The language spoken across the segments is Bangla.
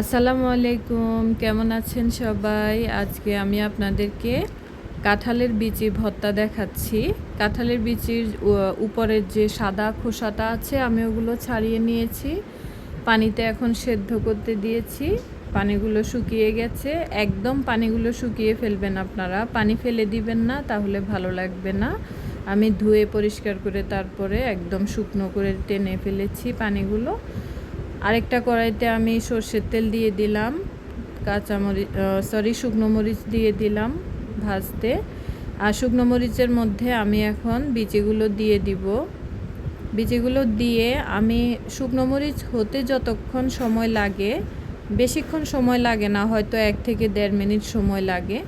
আসসালামু আলাইকুম, কেমন আছেন সবাই? আজকে আমি আপনাদেরকে কাঁঠালের বিচি ভর্তা দেখাচ্ছি। কাঁঠালের বিচির উপরের যে সাদা খোসাটা আছে, আমি ওগুলো ছাড়িয়ে নিয়েছি। পানিতে এখন সেদ্ধ করতে দিয়েছি। পানিগুলো শুকিয়ে গেছে। একদম পানিগুলো শুকিয়ে ফেলবেন আপনারা। পানি ফেলে দিবেন না, তাহলে ভালো লাগবে না। আমি ধুয়ে পরিষ্কার করে তারপরে একদম শুকনো করে টেনে ফেলেছি পানিগুলো। আরেকটা কড়াইতে আমি সর্ষের তেল দিয়ে দিলাম, কাঁচামরিচ সরি শুকনো মরিচ দিয়ে দিলাম ভাজতে। আর শুকনো মরিচের মধ্যে আমি এখন বিচিগুলো দিয়ে দিব। বিচিগুলো দিয়ে আমি শুকনো মরিচ হতে যতক্ষণ সময় লাগে, বেশিক্ষণ সময় লাগে না, হয়তো এক থেকে দেড় মিনিট সময় লাগে।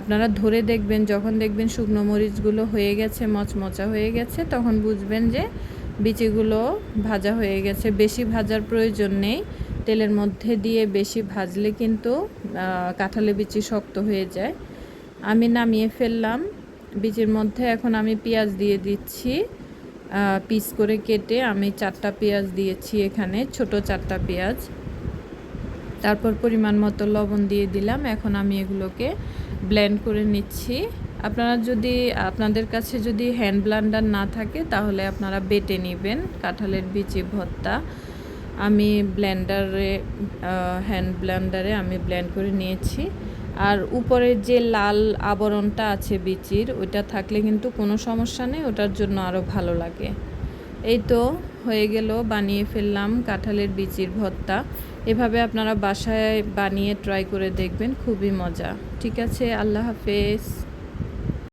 আপনারা ধরে দেখবেন, যখন দেখবেন শুকনো মরিচগুলো হয়ে গেছে, মচমচা হয়ে গেছে, তখন বুঝবেন যে বিচিগুলো ভাজা হয়ে গেছে। বেশি ভাজার প্রয়োজন নেই। তেলের মধ্যে দিয়ে বেশি ভাজলে কিন্তু কাঁঠালের কাঁঠালে বিচি শক্ত হয়ে যায়। আমি নামিয়ে ফেললাম। বিচির মধ্যে এখন আমি পেঁয়াজ দিয়ে দিচ্ছি। পিস করে কেটে আমি চারটা পেঁয়াজ দিয়েছি এখানে, ছোট চারটা পেঁয়াজ। তারপর পরিমাণ মতো লবণ দিয়ে দিলাম। এখন আমি এগুলোকে ব্লেন্ড করে নিচ্ছি। আপনারা যদি, আপনাদের কাছে যদি হ্যান্ড ব্লান্ডার না থাকে, তাহলে আপনারা বেটে নেবেন কাঁঠালের বিচি ভর্তা। আমি ব্লেন্ডারে হ্যান্ড ব্লেন্ডারে আমি ব্লেন্ড করে নিয়েছি। আর উপরের যে লাল আবরণটা আছে বিচির, ওইটা থাকলে কিন্তু কোনো সমস্যা নেই, ওটার জন্য আরও ভালো লাগে। এই তো হয়ে গেল, বানিয়ে ফেললাম কাঁঠালের বিচির ভর্তা। এভাবে আপনারা বাসায় বানিয়ে ট্রাই করে দেখবেন, খুবই মজা। ঠিক আছে, আল্লাহ হাফেজ।